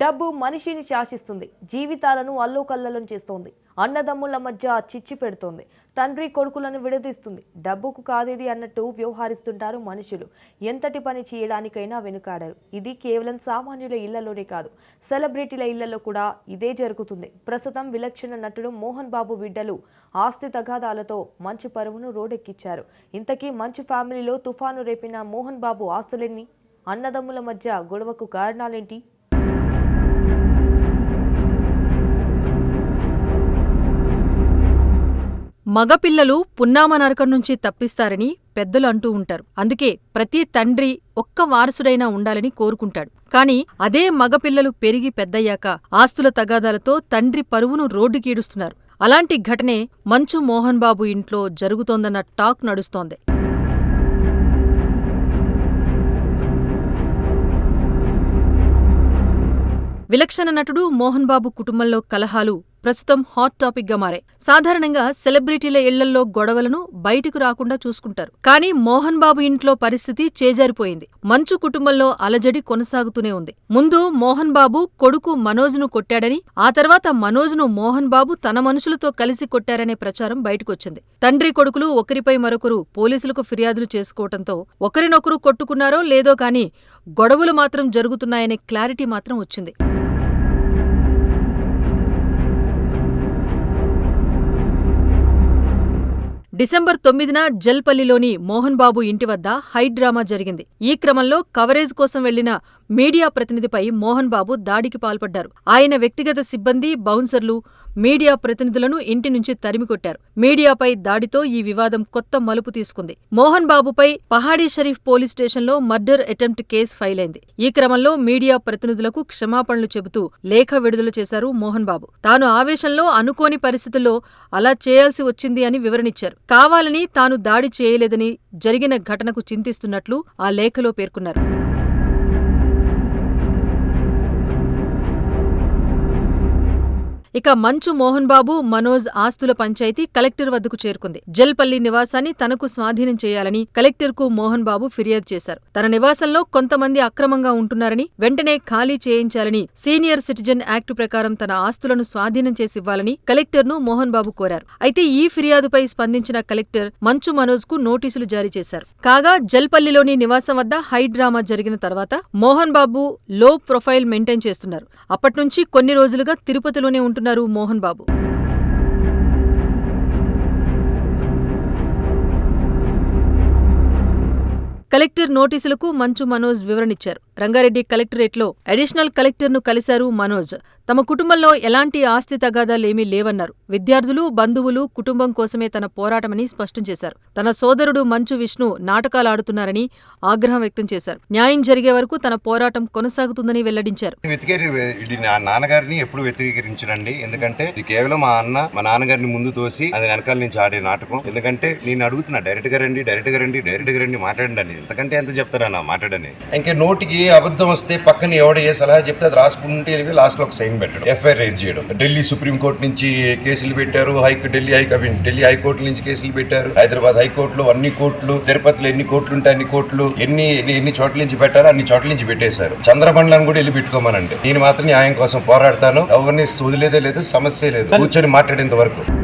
డబ్బు మనిషిని శాసిస్తుంది. జీవితాలను అల్లోకల్లోలం చేస్తోంది. అన్నదమ్ముల మధ్య చిచ్చి పెడుతోంది. తండ్రి కొడుకులను విడదీస్తుంది. డబ్బుకు కాదేది అన్నట్టు వ్యవహరిస్తుంటారు మనుషులు. ఎంతటి పని చేయడానికైనా వెనుకాడరు. ఇది కేవలం సామాన్యుల ఇళ్ళలోనే కాదు. సెలబ్రిటీల ఇళ్ళలో కూడా ఇదే జరుగుతుంది. ప్రస్తుతం విలక్షణ నటుడు మోహన్ బాబు బిడ్డలు ఆస్తి తగాదాలతో మంచి పరువును రోడెక్కిచ్చారు ఇంతకీ మంచి ఫ్యామిలీలో తుఫాను రేపిన మోహన్ బాబు ఆస్తులెన్ని? అన్నదమ్ముల మధ్య గొడవకు కారణాలేంటి? మగపిల్లలు పున్నామ నరకం నుంచి తప్పిస్తారని పెద్దలు అంటూ ఉంటారు. అందుకే ప్రతి తండ్రి ఒక్క వారసుడైనా ఉండాలని కోరుకుంటాడు. కాని అదే మగపిల్లలు పెరిగి పెద్దయ్యాక ఆస్తుల తగాదాలతో తండ్రి పరువును రోడ్డుకీడుస్తున్నారు అలాంటి ఘటనే మంచు మోహన్ బాబు ఇంట్లో జరుగుతోందన్న టాక్ నడుస్తోంది. విలక్షణ నటుడు మోహన్ బాబు కుటుంబంలో కలహాలు ప్రస్తుతం హాట్ టాపిక్గా మారాయి సాధారణంగా సెలబ్రిటీల ఇళ్ళలో గొడవలను బయటకు రాకుండా చూసుకుంటారు. కానీ మోహన్ బాబు ఇంట్లో పరిస్థితి చేజారిపోయింది. మంచు కుటుంబంలో అలజడి కొనసాగుతూనే ఉంది. ముందు మోహన్ బాబు కొడుకు మనోజ్ను కొట్టాడని ఆ తర్వాత మనోజ్ను మోహన్ బాబు తన మనుషులతో కలిసి కొట్టారనే ప్రచారం బయటకొచ్చింది. తండ్రి కొడుకులు ఒకరిపై మరొకరు పోలీసులకు ఫిర్యాదులు చేసుకోవటంతో ఒకరినొకరు కొట్టుకున్నారో లేదో కానీ గొడవలు మాత్రం జరుగుతున్నాయనే క్లారిటీ మాత్రం వచ్చింది. డిసెంబర్ తొమ్మిదిన జల్పల్లిలోని మోహన్ బాబు ఇంటి వద్ద హై డ్రామా జరిగింది. ఈ క్రమంలో కవరేజ్ కోసం వెళ్ళిన మీడియా ప్రతినిధిపై మోహన్ బాబు దాడికి పాల్పడ్డారు. ఆయన వ్యక్తిగత సిబ్బంది బౌన్సర్లు మీడియా ప్రతినిధులను ఇంటి నుంచి తరిమికొట్టారు మీడియాపై దాడితో ఈ వివాదం కొత్త మలుపు తీసుకుంది. మోహన్ బాబుపై పహాడీ షరీఫ్ పోలీస్ స్టేషన్లో మర్డర్ అటెంప్ట్ కేసు ఫైల్ అయింది ఈ క్రమంలో మీడియా ప్రతినిధులకు క్షమాపణలు చెబుతూ లేఖ విడుదల చేశారు మోహన్ బాబు. తాను ఆవేశంలో అనుకోని పరిస్థితుల్లో అలా చేయాల్సి వచ్చింది అని వివరణిచ్చారు. కావాలని తాను దాడి చేయలేదని జరిగిన ఘటనకు చింతిస్తున్నట్లు ఆ లేఖలో పేర్కొన్నారు. ఇక మంచు మోహన్ బాబు మనోజ్ ఆస్తుల పంచాయతీ కలెక్టర్ వద్దకు చేరుకుంది. జల్పల్లి నివాసాన్ని తనకు స్వాధీనం చేయాలని కలెక్టర్కు మోహన్ బాబు ఫిర్యాదు చేశారు. తన నివాసంలో కొంతమంది అక్రమంగా ఉంటున్నారని వెంటనే ఖాళీ చేయించాలని సీనియర్ సిటిజన్ యాక్ట్ ప్రకారం తన ఆస్తులను స్వాధీనం చేసివ్వాలని కలెక్టర్ను మోహన్ బాబు కోరారు. అయితే ఈ ఫిర్యాదుపై స్పందించిన కలెక్టర్ మంచు మనోజ్కు నోటీసులు జారీ చేశారు. కాగా జల్పల్లిలోని నివాసం వద్ద హై డ్రామా జరిగిన తర్వాత మోహన్ బాబు లో ప్రొఫైల్ మెయింటైన్ చేస్తున్నారు. అప్పట్నుంచి కొన్ని రోజులుగా తిరుపతిలోనే ఉంటున్నారు. మోహన్ బాబు. కలెక్టర్ నోటీసులకు మంచు మనోజ్ వివరణిచ్చారు రంగారెడ్డి కలెక్టరేట్లో అడిషనల్ కలెక్టర్ను కలిశారు మనోజ్. తమ కుటుంబంలో ఎలాంటి ఆస్తి తగాదాలేమీ లేవన్నారు. విద్యార్థులు బంధువులు కుటుంబం కోసమే తన పోరాటమని స్పష్టం చేశారు. తన సోదరుడు మంచు విష్ణు నాటకాలాడుతున్నారని ఆగ్రహం వ్యక్తం చేశారు. న్యాయం జరిగే వరకు తన పోరాటం కొనసాగుతుందని వెల్లడించారు. నాన్నగారిని ఎప్పుడు వ్యతిరేకరించడండి ఎందుకంటే ఇది కేవలం మా అన్న మా నాన్నగారిని ముందు తోసి అది వెనకాల నుంచి ఆడే నాటకం. ఎందుకంటే నేను అడుగుతున్నా డైరెక్ట్గా రండి డైరెక్ట్గా రండి డైరెక్ట్గా రండి మాట్లాడండి. అని ఎంతకంటే ఎంత చెప్తారా మాట్లాడని. ఇంకా నోటికి అబద్ధం వస్తే పక్కన ఎవడ ఏ సలహా చెప్తే అది రాసుకుంటే వెళ్ళి లాస్ట్లో ఒక సైన్ పెట్టడం. ఎఫ్ఐఆర్ రైజ్ చేయడం. ఢిల్లీ సుప్రీం కోర్టు నుంచి కేసులు పెట్టారు. High Delhi high I mean Delhi high court నుంచి కేసులు పెట్టారు. హైదరాబాద్ హైకోర్టులో అన్ని కోర్టులు తిరుపతిలో ఎన్ని కోర్టులు ఉంటాయి అన్ని కోర్టులు ఎన్ని ఎన్ని- చోట్ల నుంచి పెట్టారో అన్ని చోట్ల నుంచి పెట్టేశారు. చంద్రమండలం కూడా వెళ్ళి పెట్టుకోమనండి. నేను మాత్రం న్యాయం కోసం పోరాడతాను. ఎవరిని వదిలేదే లేదు సమస్య లేదు. కూర్చొని మాట్లాడేంత వరకు.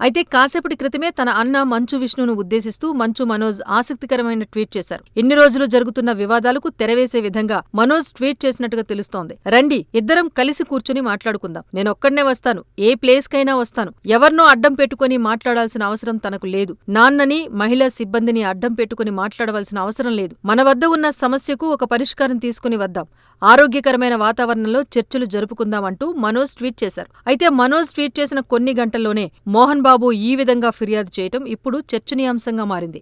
అయితే కాసేపటి క్రితమే తన అన్న మంచు విష్ణును ఉద్దేశిస్తూ మంచు మనోజ్ ఆసక్తికరమైన ట్వీట్ చేశారు. ఇన్ని రోజులు జరుగుతున్న వివాదాలకు తెరవేసే విధంగా మనోజ్ ట్వీట్ చేసినట్టుగా తెలుస్తోంది. రండి ఇద్దరం కలిసి కూర్చుని మాట్లాడుకుందాం. నేనొక్కడనే వస్తాను. ఏ ప్లేస్ కైనా వస్తాను. ఎవరినో అడ్డం పెట్టుకుని మాట్లాడాల్సిన అవసరం తనకు లేదు. నాన్నని మహిళా సిబ్బందిని అడ్డం పెట్టుకుని మాట్లాడవలసిన అవసరం లేదు. మన వద్ద ఉన్న సమస్యకు ఒక పరిష్కారం తీసుకుని వద్దాం. ఆరోగ్యకరమైన వాతావరణంలో చర్చలు జరుపుకుందామంటూ మనోజ్ ట్వీట్ చేశారు. అయితే మనోజ్ ట్వీట్ చేసిన కొన్ని గంటల్లోనే మోహన్ బాబు ఈ విధంగా ఫిర్యాదు చేయటం ఇప్పుడు చర్చనీయాంశంగా మారింది.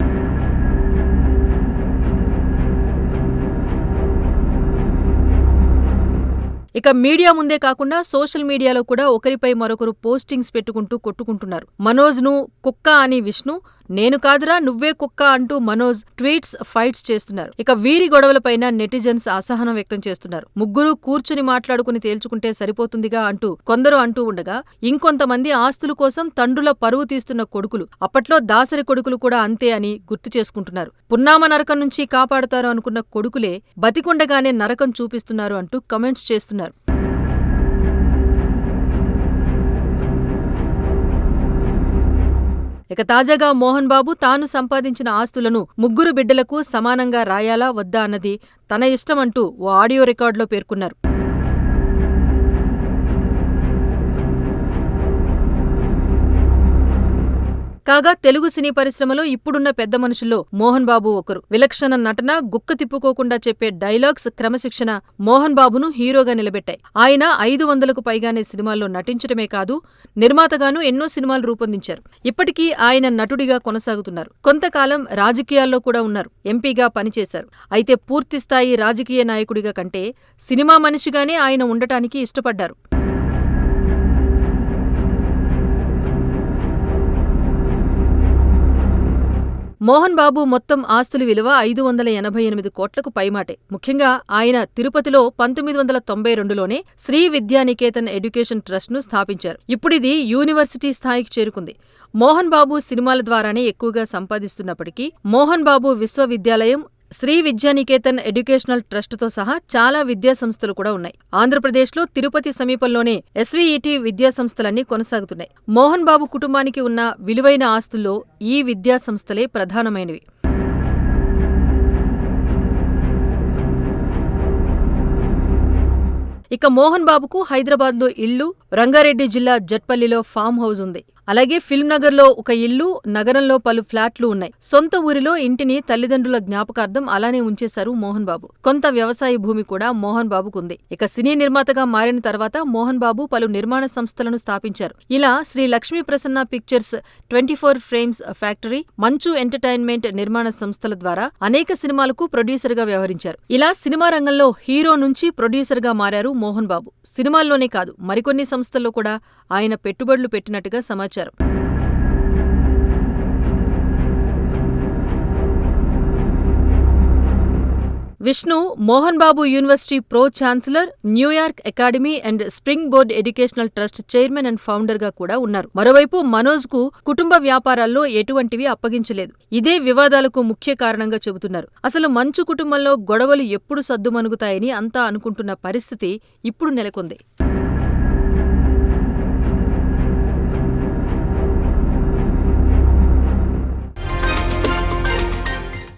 ఇక మీడియా ముందే కాకుండా సోషల్ మీడియాలో కూడా ఒకరిపై మరొకరు పోస్టింగ్స్ పెట్టుకుంటూ కొట్టుకుంటున్నారు. మనోజ్ను కుక్క అని విష్ణు నేను కాదురా నువ్వే కుక్క అంటూ మనోజ్ ట్వీట్స్ ఫైట్స్ చేస్తున్నారు. ఇక వీరి గొడవలపైన నెటిజన్స్ అసహనం వ్యక్తం చేస్తున్నారు. ముగ్గురు కూర్చుని మాట్లాడుకుని తేల్చుకుంటే సరిపోతుందిగా అంటూ కొందరు అంటూ ఉండగా ఇంకొంతమంది ఆస్తుల కోసం తండ్రుల పరువు తీస్తున్న కొడుకులు అప్పట్లో దాసరి కొడుకులు కూడా అంతే అని గుర్తు చేసుకుంటున్నారు. పున్నామ నరకం నుంచి కాపాడుతారు అనుకున్న కొడుకులే బతికుండగానే నరకం చూపిస్తున్నారు అంటూ కమెంట్స్ చేస్తున్నారు. ఇక తాజాగా మోహన్ బాబు తాను సంపాదించిన ఆస్తులను ముగ్గురు బిడ్డలకు సమానంగా రాయాలా వద్దా అన్నది తన ఇష్టమంటూ ఓ ఆడియో రికార్డులో పేర్కొన్నారు. కాగా తెలుగు సినీ పరిశ్రమలో ఇప్పుడున్న పెద్ద మనుషుల్లో మోహన్ బాబు ఒకరు. విలక్షణ నటన గుక్క తిప్పుకోకుండా చెప్పే డైలాగ్స్ క్రమశిక్షణ మోహన్ బాబును హీరోగా నిలబెట్టాయి. ఆయన ఐదు వందలకు పైగానే సినిమాల్లో నటించడమే కాదు నిర్మాతగానూ ఎన్నో సినిమాలు రూపొందించారు. ఇప్పటికీ ఆయన నటుడిగా కొనసాగుతున్నారు. కొంతకాలం రాజకీయాల్లో కూడా ఉన్నారు. ఎంపీగా పనిచేశారు. అయితే పూర్తిస్థాయి రాజకీయ నాయకుడిగా కంటే సినిమా మనిషిగానే ఆయన ఉండటానికి ఇష్టపడ్డారు. మోహన్ బాబు మొత్తం ఆస్తుల విలువ ఐదు వందల ఎనభై ఎనిమిది కోట్లకు పైమాటే. ముఖ్యంగా ఆయన తిరుపతిలో పంతొమ్మిది వందల తొంభై రెండులోనే శ్రీ విద్యానికేతన్ ఎడ్యుకేషన్ ట్రస్ట్ను స్థాపించారు. ఇప్పుడిది యూనివర్సిటీ స్థాయికి చేరుకుంది. మోహన్ బాబు సినిమాల ద్వారానే ఎక్కువగా సంపాదిస్తున్నప్పటికీ మోహన్ బాబు విశ్వవిద్యాలయం శ్రీ విద్యానికేతన్ ఎడ్యుకేషనల్ ట్రస్ట్తో సహా చాలా విద్యా సంస్థలు కూడా ఉన్నాయి. ఆంధ్రప్రదేశ్లో తిరుపతి సమీపంలోనే ఎస్వీఈటీ విద్యా సంస్థలన్నీ కొనసాగుతున్నాయి. మోహన్ బాబు కుటుంబానికి ఉన్న విలువైన ఆస్తుల్లో ఈ విద్యా సంస్థలే ప్రధానమైనవి. ఇక మోహన్ బాబుకు హైదరాబాద్లో ఇల్లు రంగారెడ్డి జిల్లా జట్పల్లిలో ఫామ్ హౌస్ ఉంది. అలాగే ఫిల్మ్ నగర్లో ఒక ఇల్లు నగరంలో పలు ఫ్లాట్లు ఉన్నాయి. సొంత ఊరిలో ఇంటిని తల్లిదండ్రుల జ్ఞాపకార్థం అలానే ఉంచేశారు మోహన్ బాబు. కొంత వ్యవసాయ భూమి కూడా మోహన్ బాబుకుంది ఇక సినీ నిర్మాతగా మారిన తర్వాత మోహన్ బాబు పలు నిర్మాణ సంస్థలను స్థాపించారు. ఇలా Shri Lakshmi Prasanna pictures twenty four frames factory Manchu entertainment నిర్మాణ సంస్థల ద్వారా అనేక సినిమాలకు ప్రొడ్యూసర్గా వ్యవహరించారు. ఇలా సినిమా రంగంలో హీరో నుంచి ప్రొడ్యూసర్గా మారారు మోహన్ బాబు. సినిమాల్లోనే కాదు మరికొన్ని సంస్థల్లో కూడా ఆయన పెట్టుబడులు పెట్టినట్టుగా సమాచారం. Vishnu Mohan Babu university pro chancellor New York academy and spring board educational trust chairman and ఫౌండర్గా కూడా ఉన్నారు. మరోవైపు మనోజ్కు కుటుంబ వ్యాపారాల్లో ఎటువంటివి అప్పగించలేదు. ఇదే వివాదాలకు ముఖ్య కారణంగా చెబుతున్నారు. అసలు మంచు కుటుంబంలో గొడవలు ఎప్పుడు సద్దుమణుగుతాయని అంతా అనుకుంటున్న పరిస్థితి ఇప్పుడు నెలకొంది.